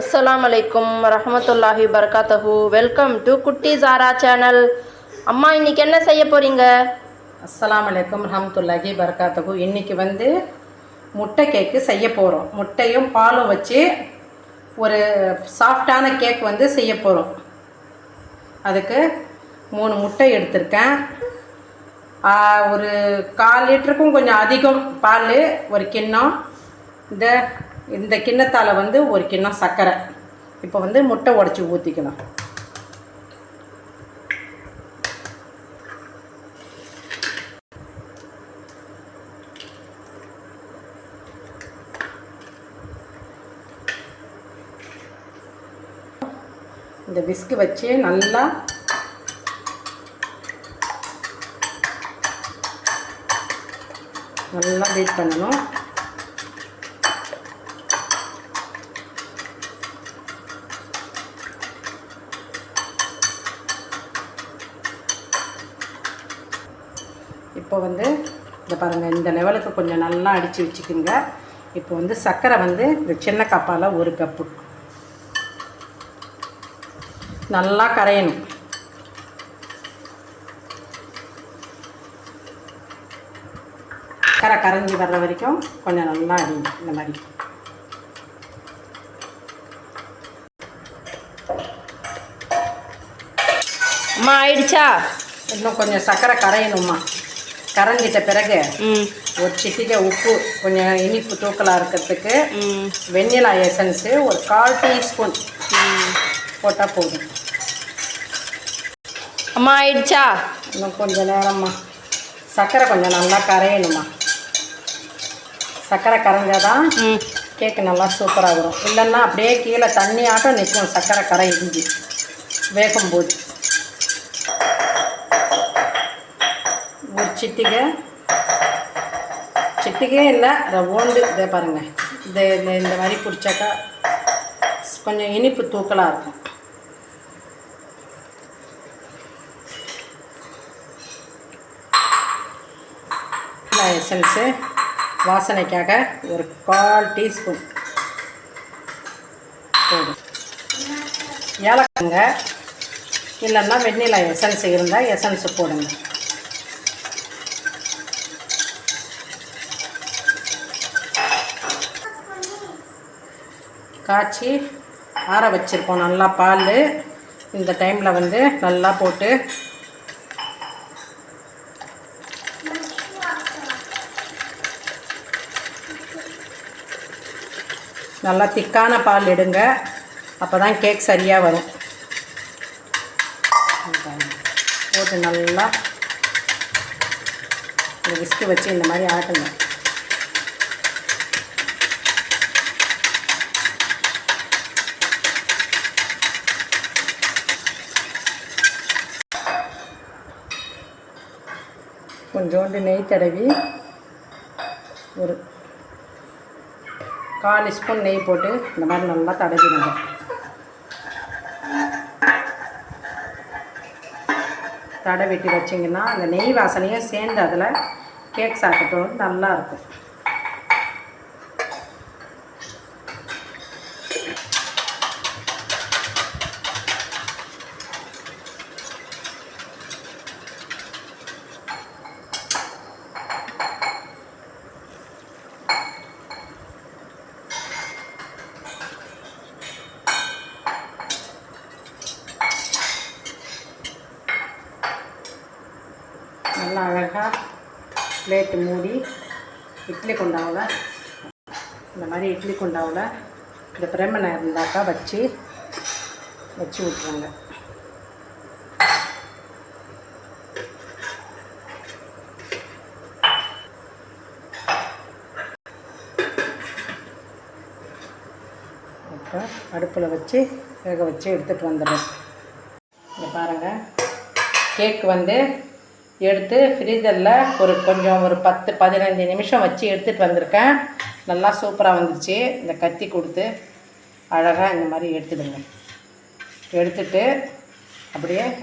அஸ்லாம் அலைக்கும் ரஹமத்துல்லாஹி பரகாத்தஹு வெல்கம் டு குட்டி ஜாரா சேனல் அம்மா இன்னைக்கு என்ன செய்ய போறீங்க? அஸ்லாம் அலைக்கும் ரஹமத்துல்லாஹி பரகாத்தகு இன்றைக்கி வந்து முட்டை கேக்கு செய்ய போகிறோம் முட்டையும் பாலும் வச்சு ஒரு சாஃப்டான கேக் வந்து செய்ய போகிறோம் அதுக்கு மூணு முட்டை எடுத்திருக்கேன். ஒரு கால் லிட்டருக்கும் கொஞ்சம் அதிகம் பால் ஒரு கிண்ணம். இந்த இந்த கிண்ணத்தால் வந்து ஒரு கிண்ணம் சர்க்கரை. இப்போ வந்து முட்டை உடச்சி ஊற்றிக்கலாம் இந்த விஸ்கு வச்சு நல்லா நல்லா பீட் பண்ணணும். இப்போ வந்து இந்த பாருங்கள் இந்த லெவலுக்கு கொஞ்சம் நல்லா அடித்து வச்சுக்கோங்க. இப்போ வந்து சர்க்கரை வந்து இந்த சின்ன கப்பால் ஒரு கப்பு. நல்லா கரையணும். சர்க்கரை கரைஞ்சி வர்ற வரைக்கும் கொஞ்சம் நல்லா அடிங்க இந்த மாதிரி. அம்மா ஆயிடுச்சா? இன்னும் கொஞ்சம் சர்க்கரை கரையணும்மா. கரைஞ்சிட்ட பிறகு ஒரு சிட்டிகை உப்பு கொஞ்சம் இனிப்பு தூக்கலாக இருக்கிறதுக்கு வெண்ணிலா எசன்ஸு ஒரு கால் டீஸ்பூன் போட்டால் போதும். அம்மா ஆயிடுச்சா? இன்னும் கொஞ்சம் நேரம்மா. சர்க்கரை கொஞ்சம் நல்லா கரையணுமா சர்க்கரை கரைஞ்சாதான் ம். கேக்கு நல்லா சூப்பராக வரும். இல்லைன்னா அப்படியே கீழே தண்ணி ஆட்டம் நிற்கும். சர்க்கரை கரை இஞ்சி வேகும்போது. ஒரு சிட்டிகை. சிட்டிகே இல்லை ரவோண்டு இதை பாருங்கள் இதை இந்த இந்த மாதிரி பிடிச்சாக்கா கொஞ்சம் இனிப்பு தூக்கலாக இருக்கும். எசன்ஸு வாசனைக்காக ஒரு கால் டீஸ்பூன் போதும் ஏலக்காங்க இல்லைன்னா வெண்ணிலா எசன்ஸ் இருந்தால் எசன்ஸு போடுங்க. காய்ச்சி ஆற வச்சுருக்கோம். நல்லா பால். இந்த டைமில் வந்து நல்லா போட்டு நல்லா திக்கான பால் எடுங்க. அப்போ தான் கேக் சரியாக வரும். போட்டு நல்லா இந்த விஸ்கு வச்சு இந்த மாதிரி ஆட்டுங்க. கொஞ்சோண்டு நெய் தடவி ஒரு கால் ஸ்பூன் நெய் போட்டு இந்த மாதிரி நல்லா தடவிடுங்க. தடவிட்டு வச்சிங்கன்னா அந்த நெய் வாசனையும் சேர்ந்து அதில் கேக் சாப்பிட்டோம். நல்லா நல்லா அழகாக பிளேட்டு மூடி இட்லி குண்டாவில் இந்த மாதிரி இட்லி குண்டாவில் இந்த பிரமனை இருந்தாக்கா வச்சு வச்சு விட்ருவாங்க இப்போ அடுப்பில் வச்சு வேக வச்சு எடுத்துகிட்டு வந்துடுறேன். இங்கே பாருங்கள் கேக் வந்து எடுத்து ஃப்ரீசரில் ஒரு கொஞ்சம் ஒரு பத்து பதினஞ்சு நிமிஷம் வச்சு எடுத்துகிட்டு வந்திருக்கேன். நல்லா சூப்பராக வந்துச்சு இந்த கத்தி கொடுத்து அழகாக இந்த மாதிரி எடுத்துடுங்க. எடுத்துட்டு அப்படியே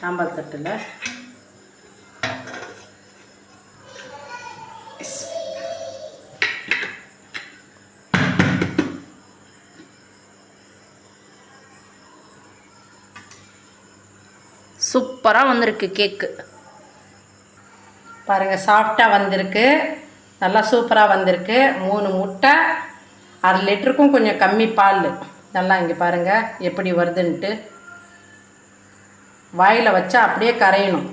சாம்பார் தட்டில் சூப்பராக வந்திருக்கு கேக்கு. பாருங்கள் சாஃப்டாக வந்திருக்கு. நல்லா சூப்பராக வந்திருக்கு. மூணு முட்டை அரை லிட்டருக்கும் கொஞ்சம் கம்மி பால் நல்லா இங்கே பாருங்கள் எப்படி வருதுன்ட்டு. வாயில் வச்சா அப்படியே கரையணும்.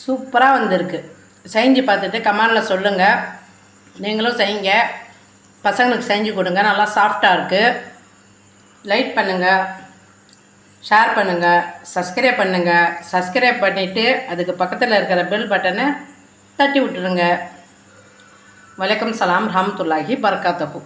சூப்பராக வந்திருக்கு. செஞ்சு பார்த்துட்டு கமானில் சொல்லுங்கள் நீங்களும் செய்யுங்க. பசங்களுக்கு செஞ்சு கொடுங்க. நல்லா சாஃப்டாக இருக்குது லைக் பண்ணுங்கள் ஷேர் பண்ணுங்கள் சப்ஸ்கிரைப் பண்ணுங்கள் சப்ஸ்கிரைப் பண்ணிவிட்டு அதுக்கு பக்கத்தில் இருக்கிற பெல் பட்டனை தட்டி விட்டுருங்க. வலைக்கம் சலாம் ரஹமத்துல்லாஹி பரக்காத்தஹூ